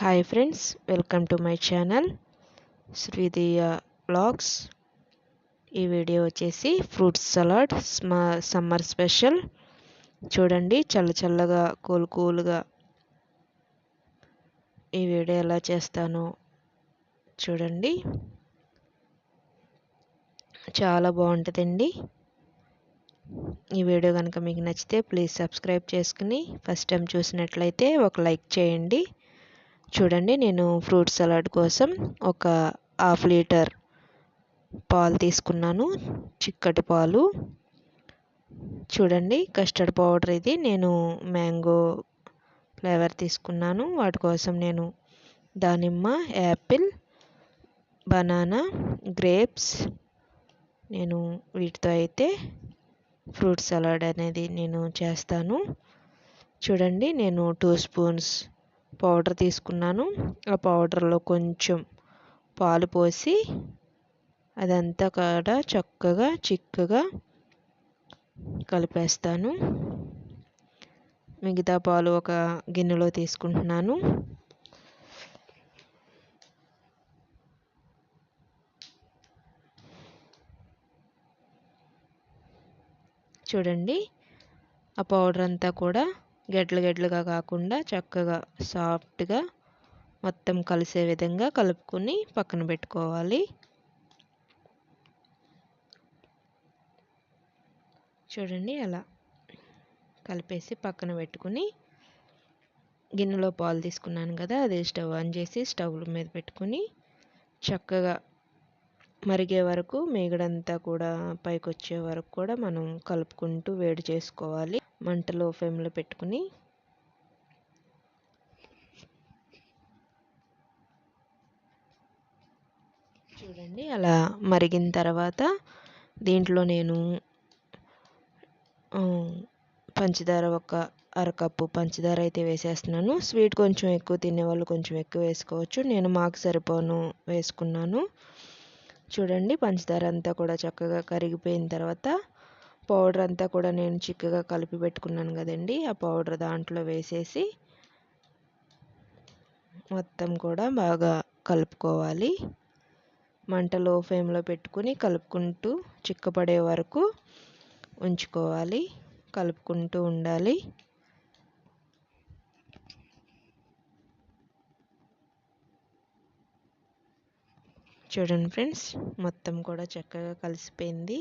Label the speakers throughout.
Speaker 1: Hi friends welcome to my channel Sridiya blogs ఈ video వచ్చేసి fruits salad summer special చూడండి చల్ల చల్లగా కూల్ కూల్గా ఈ వీడియో ఎలా చేస్తానో చూడండి. చాలా బాగుంటుందండి. ఈ వీడియో కనుక మీకు నచ్చితే ప్లీజ్ సబ్స్క్రైబ్ చేసుకుని ఫస్ట్ టైం చూసినట్లయితే ఒక లైక్ చేయండి. చూడండి నేను ఫ్రూట్ సలాడ్ కోసం ఒక హాఫ్ లీటర్ పాలు తీసుకున్నాను. చిక్కటి పాలు. చూడండి కస్టర్డ్ పౌడర్ ఇది. నేను మ్యాంగో ఫ్లేవర్ తీసుకున్నాను. వాటి కోసం నేను దానిమ్మ యాపిల్ బనానా గ్రేప్స్. నేను వీటితో అయితే ఫ్రూట్ సలాడ్ అనేది నేను చేస్తాను. చూడండి నేను టూ స్పూన్స్ పౌడర్ తీసుకున్నాను. ఆ పౌడర్లో కొంచెం పాలు పోసి అదంతా కూడా చక్కగా చిక్కగా కలిపేస్తాను. మిగతా పాలు ఒక గిన్నెలో తీసుకుంటున్నాను. చూడండి ఆ పౌడర్ అంతా కూడా గడ్డలు గడ్డలుగా కాకుండా చక్కగా సాఫ్ట్గా మొత్తం కలిసే విధంగా కలుపుకొని పక్కన పెట్టుకోవాలి. చూడండి అలా కలిపేసి పక్కన పెట్టుకుని గిన్నెలో పాలు తీసుకున్నాను కదా అది స్టవ్ ఆన్ చేసి స్టవ్ మీద పెట్టుకుని చక్కగా మరిగే వరకు మేగడంతా కూడా పైకి వచ్చే వరకు కూడా మనం కలుపుకుంటూ వేడి చేసుకోవాలి. మంటలో ఫ్లేమ్లో పెట్టుకుని చూడండి అలా మరిగిన తర్వాత దీంట్లో నేను పంచదార ఒక అరకప్పు పంచదార అయితే వేసేస్తున్నాను. స్వీట్ కొంచెం ఎక్కువ తినేవాళ్ళు కొంచెం ఎక్కువ వేసుకోవచ్చు. నేను మాకు సరిపోను వేసుకున్నాను. చూడండి పంచదార అంతా కూడా చక్కగా కరిగిపోయిన తర్వాత పౌడర్ అంతా కూడా నేను చిక్కగా కలిపి పెట్టుకున్నాను కదండి. ఆ పౌడర్ దాంట్లో వేసేసి మొత్తం కూడా బాగా కలుపుకోవాలి. మంట లో ఫ్లేమ్లో పెట్టుకుని కలుపుకుంటూ చిక్కపడే వరకు ఉంచుకోవాలి. కలుపుకుంటూ ఉండాలి. చూడండి ఫ్రెండ్స్ మొత్తం కూడా చక్కగా కలిసిపోయింది.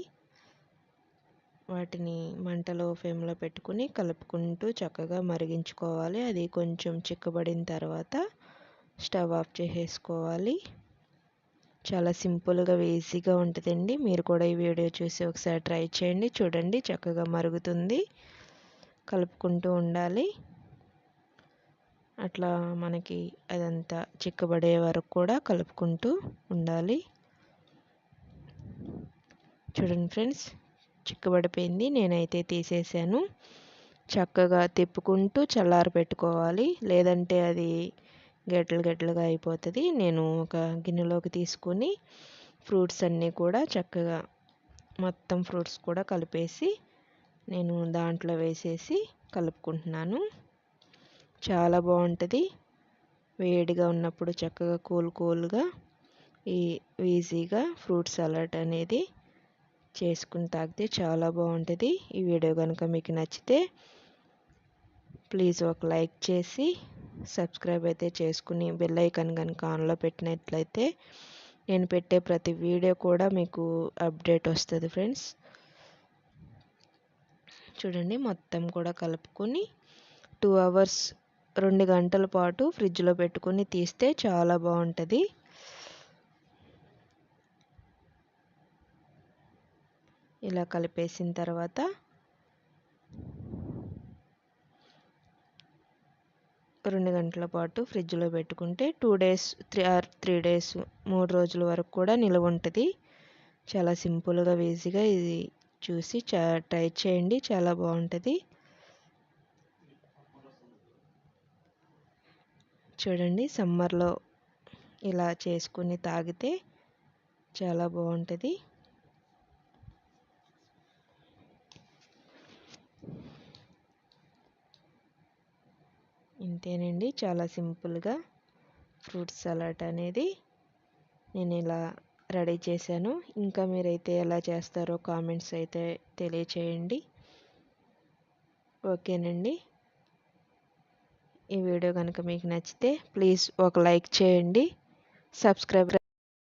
Speaker 1: వాటిని మంటలో ఫేమ్లో పెట్టుకుని కలుపుకుంటూ చక్కగా మరిగించుకోవాలి. అది కొంచెం చిక్కబడిన తర్వాత స్టవ్ ఆఫ్ చేసేసుకోవాలి. చాలా సింపుల్గా ఈజీగా ఉంటుందండి. మీరు కూడా ఈ వీడియో చూసి ఒకసారి ట్రై చేయండి. చూడండి చక్కగా మరుగుతుంది. కలుపుకుంటూ ఉండాలి. అట్లా మనకి అదంతా చిక్కబడే వరకు కూడా కలుపుకుంటూ ఉండాలి. చూడండి ఫ్రెండ్స్ చిక్కబడిపోయింది. నేనైతే తీసేసాను. చక్కగా తిప్పుకుంటూ చల్లారి పెట్టుకోవాలి. లేదంటే అది గడ్డలు గడ్డలుగా అయిపోతుంది. నేను ఒక గిన్నెలోకి తీసుకొని ఫ్రూట్స్ అన్నీ కూడా చక్కగా మొత్తం ఫ్రూట్స్ కూడా కలిపేసి నేను దాంట్లో వేసేసి కలుపుకుంటున్నాను. చాలా బాగుంటుంది. వేడిగా ఉన్నప్పుడు చక్కగా కూల్ కూల్గా ఈ ఈజీగా ఫ్రూట్ సలాడ్ అనేది చేసుకుని తాగితే చాలా బాగుంటుంది. ఈ వీడియో కనుక మీకు నచ్చితే ప్లీజ్ ఒక లైక్ చేసి సబ్స్క్రైబ్ అయితే చేసుకుని బెల్ ఐకాన్ కనుక ఆన్లో పెట్టినట్లయితే నేను పెట్టే ప్రతి వీడియో కూడా మీకు అప్డేట్ వస్తుంది ఫ్రెండ్స్. చూడండి మొత్తం కూడా కలుపుకొని టూ అవర్స్ రెండు గంటల పాటు ఫ్రిడ్జ్లో పెట్టుకొని తీస్తే చాలా బాగుంటుంది ఇలా కలిపేసిన తర్వాత రెండు గంటల పాటు ఫ్రిడ్జ్లో పెట్టుకుంటే two days three or three days మూడు రోజుల వరకు కూడా నిల్వ ఉంటుంది. చాలా సింపుల్గా ఈజీగా ఇది చూసి చా ట్రై చేయండి. చాలా బాగుంటుంది చూడండి సమ్మర్లో ఇలా చేసుకుని తాగితే చాలా బాగుంటుంది. ఇంతేనండి చాలా సింపుల్గా ఫ్రూట్ సలాడ్ అనేది నేను ఇలా రెడీ చేశాను. ఇంకా మీరైతే ఎలా చేస్తారో కామెంట్స్ అయితే తెలియచేయండి. ఓకేనండి. ఈ వీడియో కనుక మీకు నచ్చితే ప్లీజ్ ఒక లైక్ చేయండి. సబ్స్క్రైబ్